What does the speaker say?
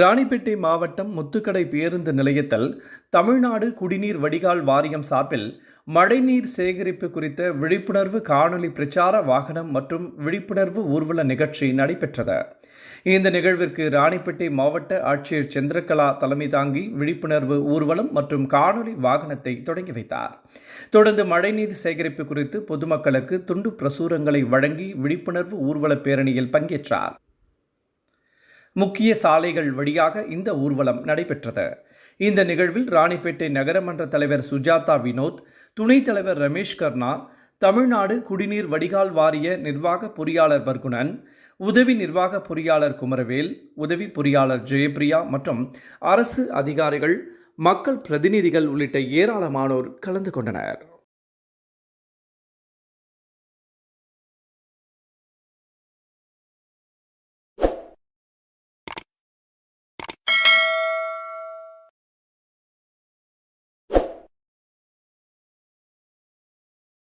ராணிப்பேட்டை மாவட்டம் முத்துக்கடை பேருந்து நிலையத்தில் தமிழ்நாடு குடிநீர் வடிகால் வாரியம் சார்பில் மழைநீர் சேகரிப்பு குறித்த விழிப்புணர்வு காணொலி பிரச்சார வாகனம் மற்றும் விழிப்புணர்வு ஊர்வல நிகழ்ச்சி நடைபெற்றது. இந்த நிகழ்விற்கு ராணிப்பேட்டை மாவட்ட ஆட்சியர் சந்திரகலா தலைமை தாங்கி விழிப்புணர்வு ஊர்வலம் மற்றும் காணொலி வாகனத்தை தொடங்கி வைத்தார். தொடர்ந்து மழைநீர் சேகரிப்பு குறித்து பொதுமக்களுக்கு துண்டு பிரசுரங்களை வழங்கி விழிப்புணர்வு ஊர்வல பேரணியில் பங்கேற்றார். முக்கிய சாலைகள் வழியாக இந்த ஊர்வலம் நடைபெற்றது. இந்த நிகழ்வில் ராணிப்பேட்டை நகரமன்ற தலைவர் சுஜாதா வினோத் துணைத் தலைவர் ரமேஷ் கர்ணா தமிழ்நாடு குடிநீர் வடிகால் வாரிய நிர்வாக பொறியாளர் பர்குணன் உதவி நிர்வாக பொறியாளர் குமரவேல் உதவி பொறியாளர் ஜெயபிரியா மற்றும் அரசு அதிகாரிகள் மக்கள் பிரதிநிதிகள் உள்ளிட்ட ஏராளமானோர் கலந்து கொண்டனர்.